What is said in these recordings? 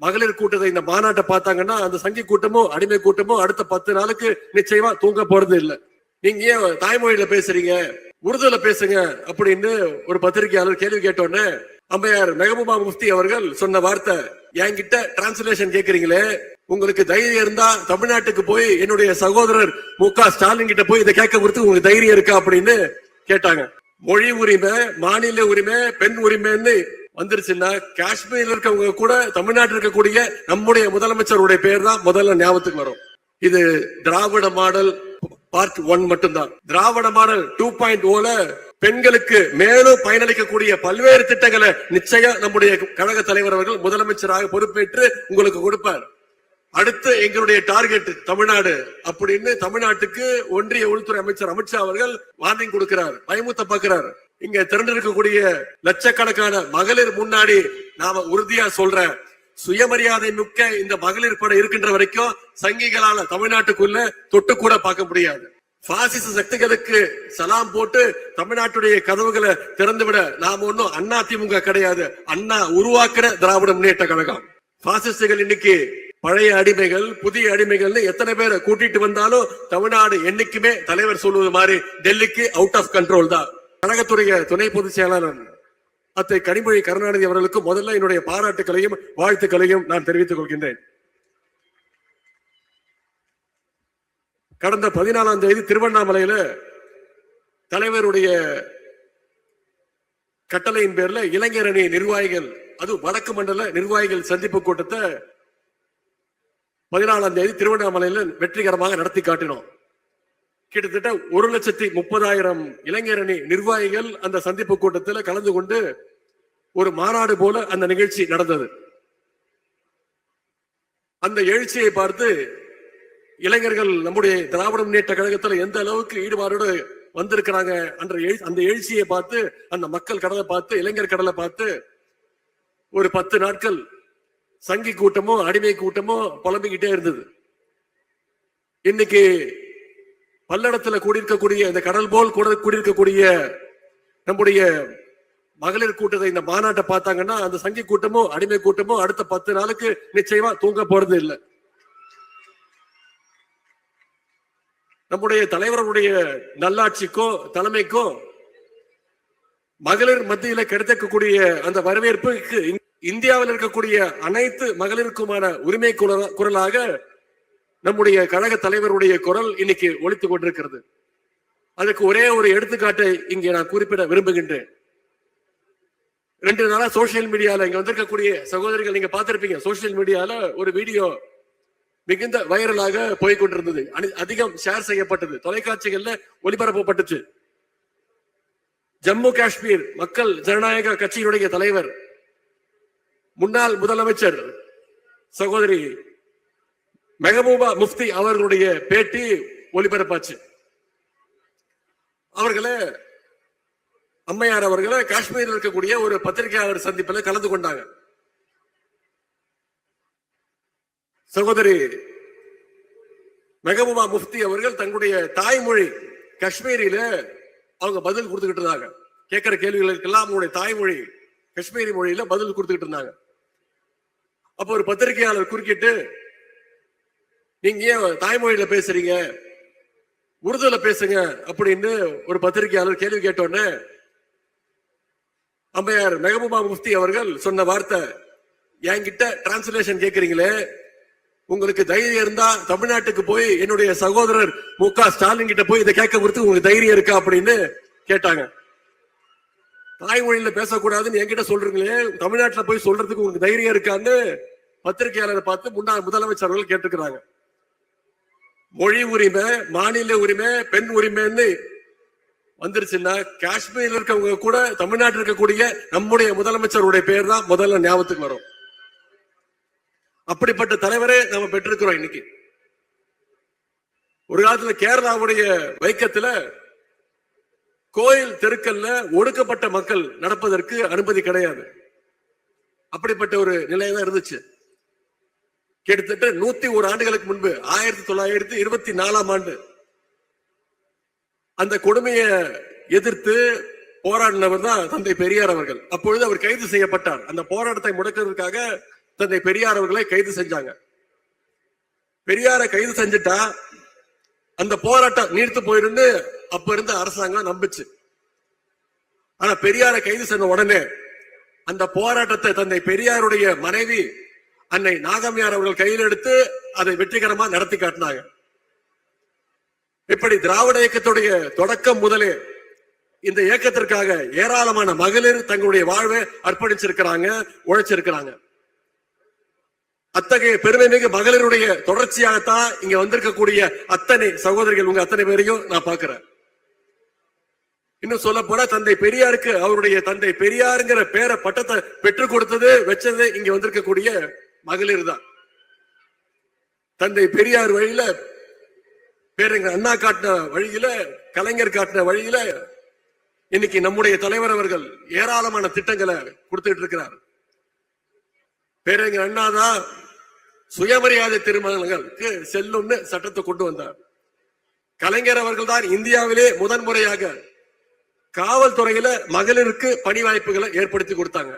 மகளிர் கூட்டத்தை இந்த மாநாட்டை பார்த்தாங்கன்னா அந்த சங்கி கூட்டமோ அடிமை கூட்டமோ அடுத்த பத்து நாளுக்கு நிச்சயமா தூங்க போறது இல்லை. நீங்க ஏன் தாய்மொழியில பேசுறீங்க? உருதுல பேசுங்க அப்படின்னு ஒரு பத்திரிகையாளர் கேள்வி கேட்டோன்னே அம்மையார் மெகபூபா முஃப்தி அவர்கள் சொன்ன வார்த்தை என்கிட்ட டிரான்ஸ்லேஷன் கேக்குறீங்களே உங்களுக்கு தைரியம் இருந்தா தமிழ்நாட்டுக்கு போய் என்னுடைய சகோதரர் மு. க. ஸ்டாலின் கிட்ட போய் இதை கேட்க கொடுத்து உங்களுக்கு தைரியம் இருக்கா? அப்படின்னு கேட்டாங்க. மொழி உரிமை மாநில உரிமை பெண் உரிமைன்னு வந்துருச்சுன்னா காஷ்மீர்ல இருக்கவங்க கூட தமிழ்நாட்டில் இருக்கக்கூடிய நம்முடைய முதலமைச்சருடைய பேர் தான் முதல்ல ஞாபகத்துக்கு வரும். இது திராவிட மாடல் பார்ட் ஒன் மட்டும்தான். திராவிட மாடல் டூ பாயிண்ட் ஓல பெண்களுக்கு மேலும் பயனளிக்கக்கூடிய பல்வேறு திட்டங்களை நிச்சயம் நம்முடைய கழக தலைவர் அவர்கள் முதலமைச்சராக பொறுப்பேற்று உங்களுக்கு கொடுப்பார். அடுத்து எங்களுடைய டார்கெட் தமிழ்நாடு அப்படின்னு தமிழ்நாட்டுக்கு ஒன்றிய உள்துறை அமைச்சர் அமித்ஷா அவர்கள் வார்னிங் கொடுக்கிறார். பயமுத்த பாக்குறாரு இங்க திரண்டிருக்கக்கூடிய லட்சக்கணக்கான மகளிர் முன்னாடி நாம உறுதியா சொல்றேன் சுயமரியாதை மிக்க இந்த மகளிர் படம் இருக்கின்ற வரைக்கும் சங்கிகளால தமிழ்நாட்டுக்குள்ள தொட்டு கூட பார்க்க முடியாது. பாசிச சக்திகளுக்கு சலாம் போட்டு தமிழ்நாட்டுடைய கதவுகளை திறந்து விட நாம ஒண்ணும் அண்ணா திமுக கிடையாது. அண்ணா உருவாக்குற திராவிட முன்னேற்ற கழகம். பாசிஸ்டுகள் இன்னைக்கு பழைய அடிமைகள் புதிய அடிமைகள்னு எத்தனை பேரை கூட்டிட்டு வந்தாலும் தமிழ்நாடு என்னைக்குமே தலைவர் சொல்வது மாதிரி டெல்லிக்கு அவுட் ஆஃப் கண்ட்ரோல் தான். கழகத்துடைய துணை பொதுச் செயலாளர் அத்தை கனிமொழி கருணாநிதி அவர்களுக்கு முதல்ல என்னுடைய பாராட்டுகளையும் வாழ்த்துக்களையும் நான் தெரிவித்துக் கொள்கின்றேன். கடந்த பதினாலாம் தேதி திருவண்ணாமலையில தலைவருடைய கட்டளையின் பேர்ல இளைஞர் அணி நிர்வாகிகள் அது வடக்கு மண்டல நிர்வாகிகள் சந்திப்பு கூட்டத்தை பதினாலாம் தேதி திருவண்ணாமலையில வெற்றிகரமாக நடத்தி காட்டினோம். கிட்டத்தட்ட ஒரு லட்சத்தி முப்பதாயிரம் இளைஞரணி நிர்வாகிகள் அந்த சந்திப்பு கூட்டத்தில் கலந்து கொண்டு ஒரு மாநாடு போல அந்த நிகழ்ச்சி நடந்தது. அந்த எழுச்சியை பார்த்து இளைஞர்கள் நம்முடைய திராவிட முன்னேற்ற கழகத்துல எந்த அளவுக்கு ஈடுபாடோடு வந்திருக்கிறாங்க என்ற எழு- அந்த எழுச்சியை பார்த்து அந்த மக்கள் கடலை பார்த்து இளைஞர் கடலை பார்த்து ஒரு பத்து நாட்கள் சங்கி கூட்டமோ அடிமை கூட்டமோ புலம்பிக்கிட்டே இருந்தது. இன்னைக்கு பல்லடத்துல கூடியிருக்கக்கூடிய இந்த கடல் போல் கூட கூடியிருக்கக்கூடிய நம்முடைய மகளிர் கூட்டத்தை இந்த மாநாட்டை பார்த்தாங்கன்னா அந்த சங்கி கூட்டமோ அடிமை கூட்டமோ அடுத்த பத்து நாளுக்கு நிச்சயமா தூங்க போறது இல்லை. நம்முடைய தலைவர்களுடைய நல்லாட்சிக்கோ தலைமைக்கோ மகளிர் மத்தியில கிடைத்திருக்கக்கூடிய அந்த வரவேற்புக்கு இந்- இந்தியாவில் இருக்கக்கூடிய அனைத்து மகளிருக்குமான உரிமை குரலாக நம்முடைய கழக தலைவருடைய குரல் இன்னைக்கு ஒலித்துக் கொண்டிருக்கிறது. அதுக்கு ஒரே ஒரு எடுத்துக்காட்டை இங்கே நான் குறிப்பிட விரும்புகின்றேன். ரெண்டு நாளா சோசியல் மீடியால இங்க வந்திருக்கக்கூடிய சகோதரிகள் நீங்க பார்த்திருப்பீங்க. சோசியல் மீடியால ஒரு வீடியோ மிகுந்த வைரலாக போய்கொண்டிருந்தது அதிகம் ஷேர் செய்யப்பட்டது. தொலைக்காட்சிகள்ல ஒளிபரப்பப்பட்டுச்சு. ஜம்மு காஷ்மீர் மக்கள் ஜனநாயக கட்சியினுடைய தலைவர் முன்னாள் முதலமைச்சர் சகோதரி மெகபூபா முஃப்தி அவர்களுடைய பேட்டி ஒளிபரப்பாச்சு. அவர்களை அம்மையார் அவர்களை காஷ்மீரில் இருக்கக்கூடிய ஒரு பத்திரிகையாளர் சந்திப்பில் கலந்து கொண்டாங்க. சகோதரி மெகபூபா முஃப்தி அவர்கள் தங்களுடைய தாய்மொழி காஷ்மீரியில அவங்க பதில் கொடுத்துக்கிட்டு இருந்தாங்க. கேட்கிற கேள்விகளுக்கெல்லாம் அவங்களுடைய தாய்மொழி காஷ்மீரி மொழியில பதில் கொடுத்துக்கிட்டு இருந்தாங்க. அப்போ ஒரு பத்திரிகையாளர் குறுக்கிட்டு நீங்க ஏன் தாய்மொழியில பேசுறீங்க? உருதுல பேசுங்க அப்படின்னு ஒரு பத்திரிகையாளர் கேள்வி கேட்டோன்னே அம்மையார் மெகபூபா முஃப்தி அவர்கள் சொன்ன வார்த்தை என்கிட்ட டிரான்ஸ்லேஷன் கேக்குறீங்களே உங்களுக்கு தைரியம் இருந்தா தமிழ்நாட்டுக்கு போய் என்னுடைய சகோதரர் மு. க. ஸ்டாலின் கிட்ட போய் இதை கேட்க கொடுத்து உங்களுக்கு தைரியம் இருக்கா? அப்படின்னு கேட்டாங்க. தாய்மொழியில பேசக்கூடாதுன்னு என்கிட்ட சொல்றீங்களே தமிழ்நாட்டுல போய் சொல்றதுக்கு உங்களுக்கு தைரியம் இருக்கான்னு பத்திரிகையாளரை பார்த்து முன்னாள் முதலமைச்சர் அவர்கள் மொழி உரிமை மாநில உரிமை பெண் உரிமைன்னு வந்துருச்சுன்னா காஷ்மீர்ல இருக்கவங்க கூட தமிழ்நாட்டில் இருக்கக்கூடிய நம்முடைய முதலமைச்சருடைய பேர் தான் முதல்ல ஞாபகத்துக்கு வரும். அப்படிப்பட்ட தலைவரே நம்ம பெற்றிருக்கிறோம் இன்னைக்கு. ஒரு காலத்துல கேரளாவுடைய வைக்கத்துல கோயில் தெருக்கல்ல ஒடுக்கப்பட்ட மக்கள் நடப்பதற்கு அனுமதி கிடையாது. அப்படிப்பட்ட ஒரு நிலையதான் இருந்துச்சு. கிட்டத்தட்ட நூத்தி ஒரு ஆண்டுகளுக்கு முன்பு ஆயிரத்தி தொள்ளாயிரத்தி இருபத்தி நாலாம் ஆண்டு அந்த கொடுமையை எதிர்த்து போராடினவர் தான் தந்தை பெரியார் அவர்கள். அப்பொழுது அவர் கைது செய்யப்பட்டார். அந்த போராட்டத்தை முடக்கிறதுக்காக தந்தை பெரியார் அவர்களை கைது செஞ்சாங்க. பெரியாரை கைது செஞ்சுட்டா அந்த போராட்டம் நீர்த்து போயிருந்து அப்ப இருந்த அரசாங்கம் நம்பிச்சு. ஆனா பெரியாரை கைது செஞ்ச உடனே அந்த போராட்டத்தை தந்தை பெரியாருடைய மனைவி அன்னை நாகம்யார் அவர்கள் கையில் எடுத்து அதை வெற்றிகரமா நடத்தி காட்டினாங்க. இப்படி திராவிட இயக்கத்துடைய தொடக்கம் முதலே இந்த இயக்கத்திற்காக ஏராளமான மகளிர் தங்களுடைய வாழ்வை அர்ப்பணிச்சிருக்கிறாங்க உழைச்சிருக்கிறாங்க. அத்தகைய பெருமை மிகு மகளிருடைய தொடர்ச்சியாகத்தான் இங்க வந்திருக்கக்கூடிய அத்தனை சகோதரிகள் உங்க அத்தனை பேரையும் நான் பாக்குறேன் இன்னும் சொல்ல போனா தந்தை பெரியாருக்கு அவருடைய தந்தை பெரியாருங்கிற பேரை பட்டத்தை பெற்றுக் கொடுத்தது வச்சது இங்க வந்திருக்கக்கூடிய மகளிர் தான். தந்தை பெரியார் வழியில பேருங்க அண்ணா காட்டின வழியில கலைஞர் காட்டின வழியில இன்னைக்கு நம்முடைய தலைவர் அவர்கள் ஏராளமான திட்டங்களை கொடுத்துட்டு இருக்கிறார். பேரறிஞர் அண்ணா தான் சுயமரியாதை திருமணங்களுக்கு செல்லும்னு சட்டத்தை கொண்டு வந்தார். கலைஞர் அவர்கள் தான் இந்தியாவிலே முதன்முறையாக காவல்துறையில மகளிருக்கு பணி வாய்ப்புகளை ஏற்படுத்தி கொடுத்தாங்க.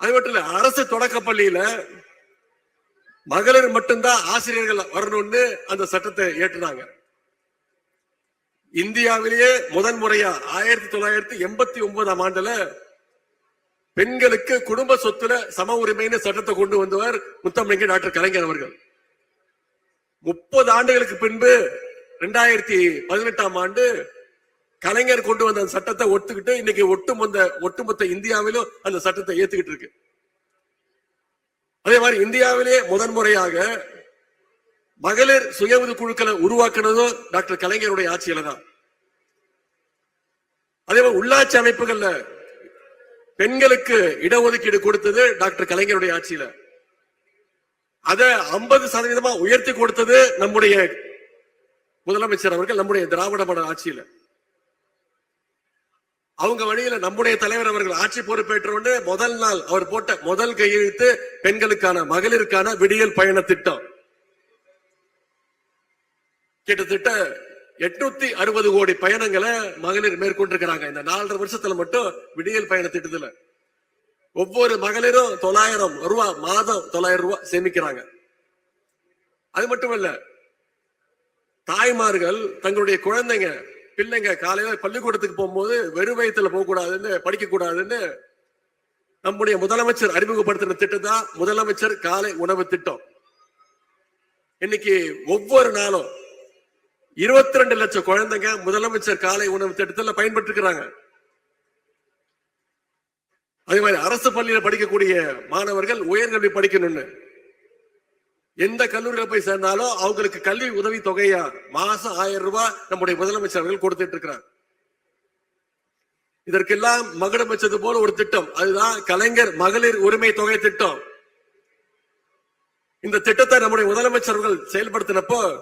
அது மட்டும் இல்ல அரசு தொடக்க பள்ளியில மகளிர் மட்டும்தான் ஆசிரியர்கள் வரணும்னு அந்த சட்டத்தை ஏற்றுனாங்க. இந்தியாவிலேயே முதன் முறையா ஆயிரத்தி தொள்ளாயிரத்தி எண்பத்தி ஒன்பதாம் ஆண்டுல பெண்களுக்கு குடும்ப சொத்துல சம உரிமைன்னு சட்டத்தை கொண்டு வந்தவர் முத்தமிழ்கி டாக்டர் கலைஞர் அவர்கள். முப்பது ஆண்டுகளுக்கு பின்பு ரெண்டாயிரத்தி பதினெட்டாம் ஆண்டு கலைஞர் கொண்டு வந்த அந்த சட்டத்தை ஒத்துக்கிட்டு இன்னைக்கு ஒட்டுமொத்த ஒட்டுமொத்த இந்தியாவிலும் அந்த சட்டத்தை ஏத்துக்கிட்டு இருக்கு. அதே மாதிரி இந்தியாவிலே முதன்முறையாக மகளிர் சுய உதவி குழுக்களை உருவாக்குனதும் டாக்டர் கலைஞருடைய ஆட்சியில தான். அதே மாதிரி உள்ளாட்சி அமைப்புகள்ல பெண்களுக்கு இடஒதுக்கீடு கொடுத்தது டாக்டர் கலைஞருடைய ஆட்சியில. அதை ஐம்பது சதவீதமா உயர்த்தி கொடுத்தது நம்முடைய முதலமைச்சர் அவர்கள் நம்முடைய திராவிட மாடல் ஆட்சியில. அவங்க வழியில நம்முடைய தலைவர் அவர்கள் ஆட்சி பொறுப்பேற்ற உடனே முதல் நாள் அவர் போட்ட முதல் கையெழுத்து பெண்களுக்கான மகளிருக்கான விடியல் பயண திட்டம். கிட்டத்தட்ட எட்நூத்தி அறுபது கோடி பயணங்களை மகளிர் மேற்கொண்டிருக்கிறாங்க. இந்த நாலரை வருஷத்துல மட்டும் விடியல் பயண திட்டத்துல. ஒவ்வொரு மகளிரும் தொள்ளாயிரம் ரூபா மாதம் தொள்ளாயிரம் ரூபாய் சேமிக்கிறாங்க. அது மட்டும் தாய்மார்கள் தங்களுடைய குழந்தைங்க பிள்ளைங்க காலையில பள்ளிக்கூடத்துக்கு போகும்போது வெறும் வயிற்றுல போக கூடாதுன்னு படிக்க கூடாதுன்னு நம்முடைய முதலமைச்சர் அறிமுகப்படுத்தின திட்டம் தான் முதலமைச்சர் காலை உணவு திட்டம். இன்னைக்கு ஒவ்வொரு நாளும் இருபத்தி ரெண்டு லட்சம் குழந்தைங்க முதலமைச்சர் காலை உணவு திட்டத்தில் பயன்பட்டு இருக்கிறாங்க அதே மாதிரி அரசு பள்ளியில படிக்கக்கூடிய மாணவர்கள் உயர்கல்வி படிக்கணும்னு. எந்த கல்லூரியில போய் சேர்ந்தாலும் அவங்களுக்கு கல்வி உதவி தொகையா மாசம் ஆயிரம் ரூபாய் நம்முடைய முதலமைச்சர் அவர்கள் கொடுத்துட்டு இருக்கிறார். இதற்கெல்லாம் மகுடம் வச்சது போல ஒரு திட்டம். அதுதான் கலைஞர் மகளிர் உரிமை தொகை திட்டம். இந்த திட்டத்தை நம்முடைய முதலமைச்சர்கள் செயல்படுத்தினப்போ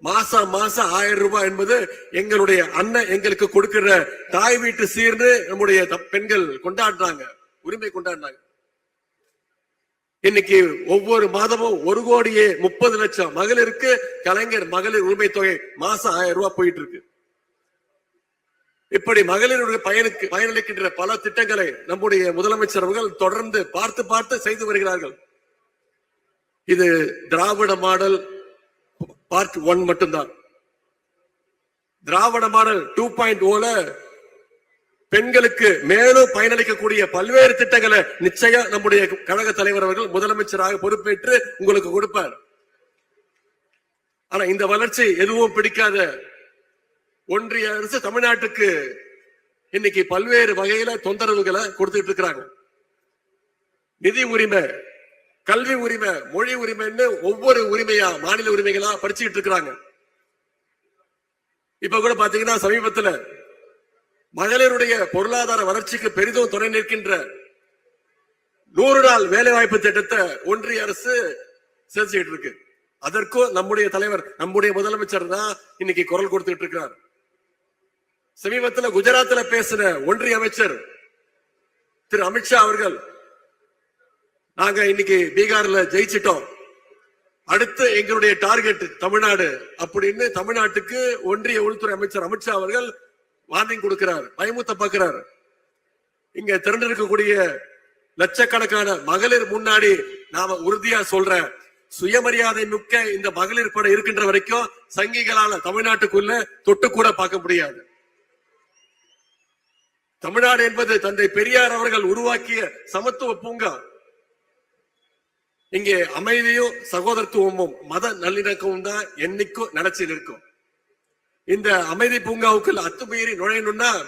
மாசம் மாசம் ஆயிரம் ரூபாய் என்பது எங்களுடைய அண்ணன் எங்களுக்கு கொடுக்கிற தாய் வீட்டு சீர்னு நம்முடைய த- பெண்கள் கொண்டாடுறாங்க. உரிமை கொண்டாடுறாங்க. இன்னைக்கு ஒவ்வொரு மாதமும் ஒரு கோடியே முப்பது லட்சம் மகளிருக்கு கலைஞர் மகளிர் உரிமை தொகை மாசம் ஆயிரம் ரூபாய் போயிட்டு இருக்கு. இப்படி மகளிருடைய பயனுக்கு பயனளிக்கின்ற பல திட்டங்களை நம்முடைய முதலமைச்சர் அவர்கள் தொடர்ந்து பார்த்து பார்த்து செய்து வருகிறார்கள். இது திராவிட மாடல் பார்ட் ஒன் மட்டும்தான். திராவிட மாடல் டூ பாயிண்ட் ஓல பெண்களுக்கு மேலும் பயனளிக்கக்கூடிய பல்வேறு திட்டங்களை நிச்சயம் நம்முடைய கழக தலைவர் அவர்கள் முதலமைச்சராக பொறுப்பேற்று உங்களுக்கு கொடுப்பார். ஆனா இந்த வளர்ச்சி எதுவும் பிடிக்காத ஒன்றிய அரசு தமிழ்நாட்டுக்கு இன்னைக்கு பல்வேறு வகையில தொந்தரவுகளை கொடுத்துட்டு இருக்கிறாங்க. நிதி உரிமை கல்வி உரிமை மொழி உரிமைன்னு ஒவ்வொரு உரிமையா மாநில உரிமைகளா படிச்சுக்கிட்டு இருக்கிறாங்க. இப்ப கூட பாத்தீங்கன்னா சமீபத்துல மகளிருடைய பொருளாதார வளர்ச்சிக்கு பெரிதும் துணை நிற்கின்ற நூறு நாள் வேலைவாய்ப்பு திட்டத்தை ஒன்றிய அரசு செஞ்சுக்கிட்டு இருக்கு அதற்கும் நம்முடைய தலைவர் நம்முடைய முதலமைச்சர் தான் இன்னைக்கு குரல் கொடுத்துட்டு இருக்கிறார். சமீபத்துல குஜராத்ல பேசின ஒன்றிய அமைச்சர் திரு அமித்ஷா அவர்கள் நாங்க இன்னைக்கு பீகார்ல ஜெயிச்சிட்டோம். அடுத்து எங்களுடைய டார்கெட் தமிழ்நாடு அப்படின்னு தமிழ்நாட்டுக்கு ஒன்றிய உள்துறை அமைச்சர் அமித்ஷா அவர்கள் வார்னிங் கொடுக்கிறார் பயமுத்த பார்க்கிறார். இங்க திரண்டிருக்கக்கூடிய லட்சக்கணக்கான மகளிர் முன்னாடி நாம உறுதியா சொல்ற சுயமரியாதை மிக்க இந்த மகளிர் படம் இருக்கின்ற வரைக்கும் சங்கிகளால தமிழ்நாட்டுக்குள்ள தொட்டு கூட பார்க்க முடியாது. தமிழ்நாடு என்பது தந்தை பெரியார் அவர்கள் உருவாக்கிய சமத்துவ பூங்கா. இங்கே அமைதியும் சகோதரத்துவமும் மத நல்லிணக்கமும் தான் என்னைக்கும் நினைச்சு நிற்கும் இந்த அமைதி பூங்காவுக்குள்ள அத்துமீறி நுழையணும்னா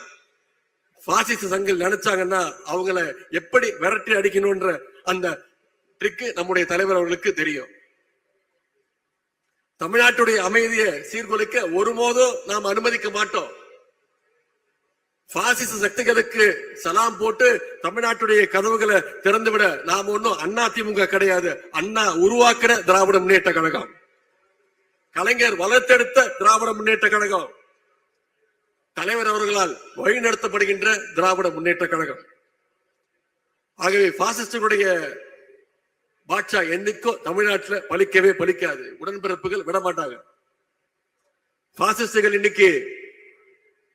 பாசிச சங்கில் நினைச்சாங்கன்னா அவங்கள எப்படி விரட்டி அடிக்கணும்ன்ற அந்த ட்ரிக்கு நம்முடைய தலைவர் அவர்களுக்கு தெரியும். தமிழ்நாட்டுடைய அமைதியை சீர்குலைக்க ஒருபோதும் நாம் அனுமதிக்க மாட்டோம். பாசிச சக்திகளுக்கு சலாம் போட்டு தமிழ்நாட்டுடைய கதவுகளை திறந்துவிட நாம் ஒன்றும் அண்ணா திமுக கிடையாது. அண்ணா உருவாக்குற திராவிட முன்னேற்ற கழகம். கலைஞர் வளர்த்தெடுத்த திராவிட முன்னேற்ற கழகம். தலைவர் அவர்களால் வழிநடத்தப்படுகின்ற திராவிட முன்னேற்ற கழகம். ஆகவே பாசிஸ்டுடைய பாட்சா என்னைக்கோ தமிழ்நாட்டில் பலிக்கவே பலிக்காது உடன்பிறப்புகள் விடமாட்டாங்க. பாசிஸ்டுகள் இன்னைக்கு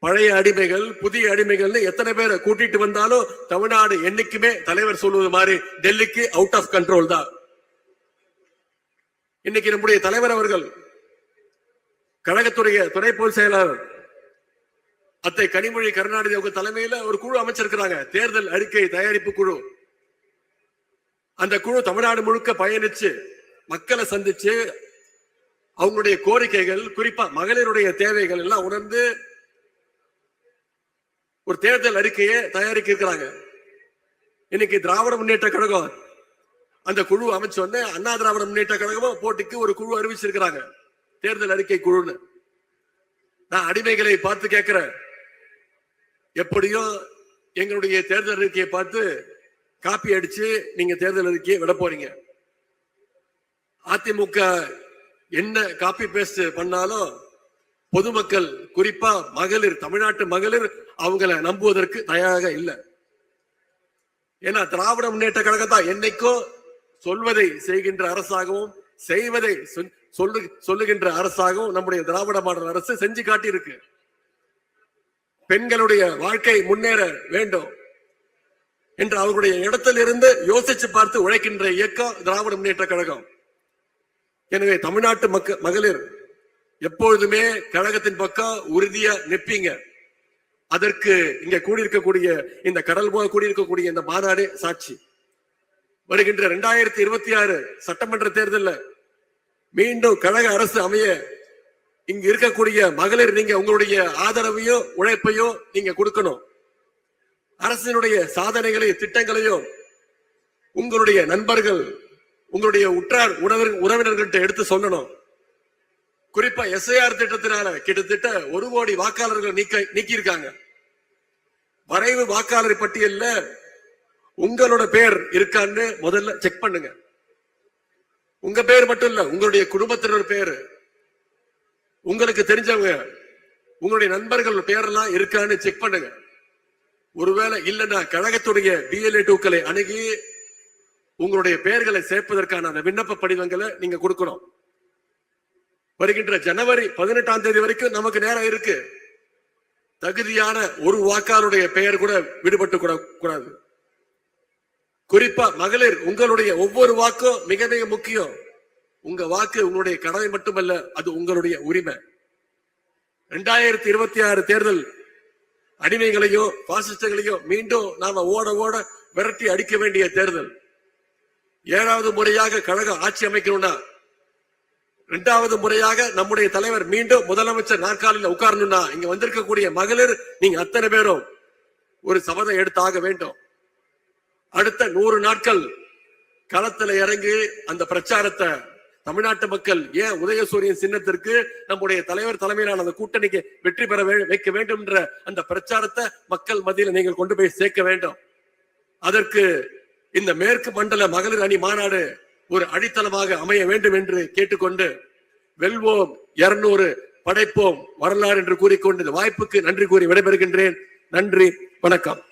பழைய அடிமைகள் புதிய அடிமைகள்னு எத்தனை பேரை கூட்டிட்டு வந்தாலும் தமிழ்நாடு என்னைக்குமே தலைவர் சொல்வது மாதிரி டெல்லிக்கு அவுட் ஆஃப் கண்ட்ரோல் தான். இன்னைக்கு நம்முடைய தலைவர் அவர்கள் கழகத்துடைய துணை பொதுச் செயலாளர் அத்தை கனிமொழி கருணாநிதி அவங்க தலைமையில ஒரு குழு அமைச்சிருக்கிறாங்க. தேர்தல் அறிக்கை தயாரிப்பு குழு. அந்த குழு தமிழ்நாடு முழுக்க பயணிச்சு மக்களை சந்திச்சு அவங்களுடைய கோரிக்கைகள் குறிப்பா மகளிருடைய தேவைகள் எல்லாம் உணர்ந்து ஒரு தேர்தல் அறிக்கையை தயாரிக்க இருக்கிறாங்க இன்னைக்கு திராவிட முன்னேற்ற கழகம் அந்த குழு அமைச்சு வந்து அண்ணா திராவிட முன்னேற்ற கழகமும் போட்டிக்கு ஒரு குழு அறிவிச்சிருக்கிறாங்க. தேர்தல் அறிக்கை குழுன்னு. நான் அடிமைகளை பார்த்து கேட்கிறேன். எப்படியோ எங்களுடைய தேர்தல் அறிக்கையை பார்த்து காப்பி அடிச்சு நீங்க தேர்தல் அறிக்கையை விட போறீங்க. அதிமுக என்ன காப்பி பேஸ்ட் பண்ணாலும் பொதுமக்கள் குறிப்பா மகளிர் தமிழ்நாட்டு மகளிர் அவங்கள நம்புவதற்கு தயாராக இல்லை. ஏன்னா திராவிட முன்னேற்ற கழகம் தான் என்னைக்கும் சொல்வதை செய்கின்ற அரசாகவும் செய்வதை சொல்லு சொல்லுகின்ற அரசாகவும் நம்முடைய திராவிட மாடல் அரசு செஞ்சு காட்டியிருக்கு. பெண்களுடைய வாழ்க்கை முன்னேற வேண்டும் என்று அவர்களுடைய இடத்திலிருந்து யோசிச்சு பார்த்து உழைக்கின்ற இயக்கம் திராவிட முன்னேற்ற கழகம். எனவே தமிழ்நாட்டு மக்க மகளிர் எப்பொழுதுமே கழகத்தின் பக்கம் உறுதியா நிற்பீங்க அதற்கு இங்க கூடியிருக்கக்கூடிய இந்த கடல் போக கூடியிருக்கக்கூடிய இந்த மாநாடு சாட்சி. வருகின்ற இரண்டாயிரத்தி இருபத்தி ஆறு சட்டமன்ற தேர்தல்ல மீண்டும் கழக அரசு அமைய இங்க இருக்கக்கூடிய மகளிர் நீங்க உங்களுடைய ஆதரவையும் உழைப்பையும் நீங்க கொடுக்கணும். அரசினுடைய சாதனைகளையும் திட்டங்களையும் உங்களுடைய நண்பர்கள் உங்களுடைய உற்றார் உறவினர் உறவினர்கள்ட்ட எடுத்து சொல்லணும். குறிப்பா எஸ்ஐஆர் திட்டத்தினால கிட்டத்தட்ட ஒரு கோடி வாக்காளர்கள் நீக்க நீக்கியிருக்காங்க. வரைவு வாக்காளர் பட்டியல்ல உங்களோட பேர் இருக்கான்னு முதல்ல செக் பண்ணுங்க. உங்க பேர் மட்டும் இல்ல உங்களுடைய குடும்பத்தினர் பேரு. உங்களுக்கு தெரிஞ்சவங்க உங்களுடைய நண்பர்கள் பேரெல்லாம் இருக்கான்னு செக் பண்ணுங்க. ஒருவேளை இல்லைன்னா கழகத்துடைய பிஎல்ஏ டூக்களை அணுகி உங்களுடைய பெயர்களை சேர்ப்பதற்கான அந்த விண்ணப்ப படிவங்களை நீங்க கொடுக்கணும். வருகின்ற ஜனவரி பதினெட்டாம் தேதி வரைக்கும் நமக்கு நேரம் இருக்கு. தகுதியான ஒரு வாக்காளருடைய பெயர் கூட விடுபட்டு கூட- கூடாது. குறிப்பா மகளிர் உங்களுடைய ஒவ்வொரு வாக்கும் மிக மிக முக்கியம். உங்க வாக்கு உங்களுடைய கடமை மட்டுமல்ல அது உங்களுடைய உரிமை. ரெண்டாயிரத்தி இருபத்தி ஆறு தேர்தல் அடிமைகளையோ பாசிஸ்டுகளையோ மீண்டும் நாம ஓட ஓட விரட்டி அடிக்க வேண்டிய தேர்தல். ஏழாவது முறையாக கழகம் ஆட்சி அமைக்கணும்னா இரண்டாவது முறையாக நம்முடைய தலைவர் மீண்டும் முதலமைச்சர் நாற்காலியில் உட்காரணும்னா இங்க வந்திருக்கக்கூடிய மகளிர் நீங்க அத்தனை பேரும் ஒரு சபதம் எடுத்தாக வேண்டும். அடுத்த நூறு நாட்கள் களத்துல இறங்கி அந்த பிரச்சாரத்தை தமிழ்நாட்டு மக்கள் ஏன் உதயசூரியன் சின்னத்திற்கு நம்முடைய தலைவர் தலைமையிலான அந்த கூட்டணிக்கு வெற்றி பெற வைக்க வேண்டும் என்ற அந்த பிரச்சாரத்தை மக்கள் மத்தியில் நீங்கள் கொண்டு போய் சேர்க்க வேண்டும். அதற்கு இந்த மேற்கு மண்டல மகளிர் அணி மாநாடு ஒரு அடித்தளமாக அமைய வேண்டும் என்று கேட்டுக்கொண்டு வெல்வோம் இருநூறு படைப்போம் வரலாறு என்று கூறிக்கொண்டு இந்த வாய்ப்புக்கு நன்றி கூறி விடைபெறுகின்றேன். நன்றி வணக்கம்.